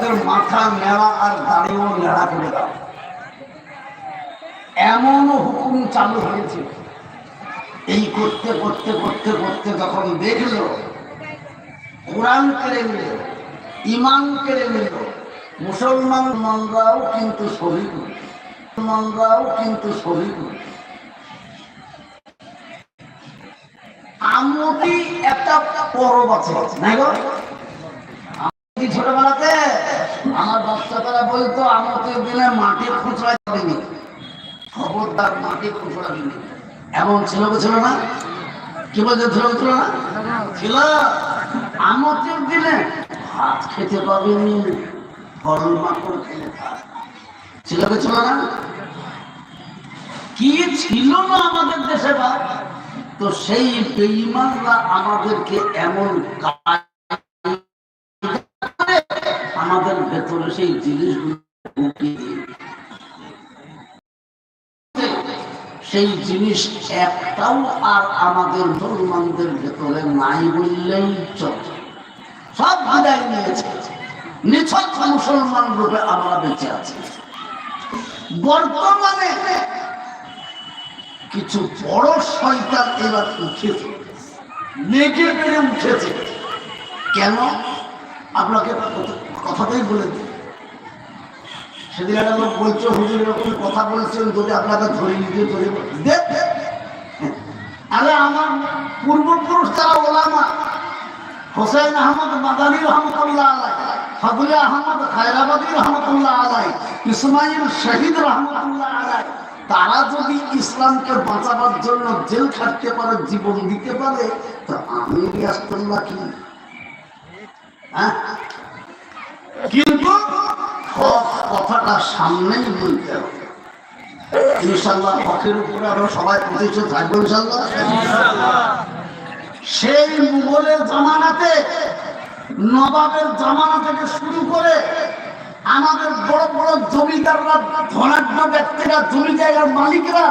তাদের মাথা নেড়া আর দাড়িও নেড়া করে দাও। এমনও হুকুম চালু হয়েছে। এই করতে করতে করতে করতে যখন দেখল, কোরআন কেড়ে নিল ইমান কেড়ে নিল, মুসলমান মনরাও কিন্তু শহীদ মনরাও কিন্তু শহীদ আমতি একটা পরব আছে ছোটবেলাতে বাচ্চারা বলতো মাটি খুচরা খবরদার মাটি খুচরা এমন ছিল ছিল না? কি বলছে ছিল ছিল না? ছিল। ভাত খেতে পাবেনি ফল মাকড় খেলে। ছিল ছিল না? কি ছিল না আমাদের দেশে বা তো সেই বেঈমানরা আমাদেরকে এমন কাজ করে আমাদের ভেতরে সেই জিনিসগুলো সেই জিনিস একটাও আর আমাদের মুসলমানদের ভেতরে নাই বললেই চলে। সব বিদায় নিয়েছে। নিছক মুসলমান রূপে আমরা বেঁচে আছি। বর্তমানে কিছু বড় শয়তান এবার উঠেছে। বেড়ে উঠেছে। কেন? আপনাকে কথাটাই বলে দিই। সেদিন একটা লোক বলছে, হুজুর, এরকম কথা যদি আপনাকে ধরে নিতে, ধরে দেখ আরে আমার পূর্বপুরুষ তারা ওলামা। হোসেন আহমদ মাদানী রহমতুল্লাহ আলাই ফাদুল আহমদ খায়রাবাদী রহমতুল্লাহ আলাই, ইসমাইল শহীদ রহমতুল্লাহ আলাই। তারা যদি ইসলামকে বাঁচাবার জন্য জেল খাটতে পারে, জীবন দিতে পারে, তো আমি রিয়াস্তুল্লাহ কি হ্যাঁ? কথাটা সামনেই বলতে হবে। ইনশাল্লাহ হকের উপরে আরও সবাই প্রতিষ্ঠিত থাকব ইনশাল্লাহ সেই মুঘলের জামানাতে, নবাবের জামানা থেকে শুরু করে আমাদের বড় বড় জমিদাররা, ধনাঢ্য ব্যক্তিরা, জমি জায়গার মালিকরা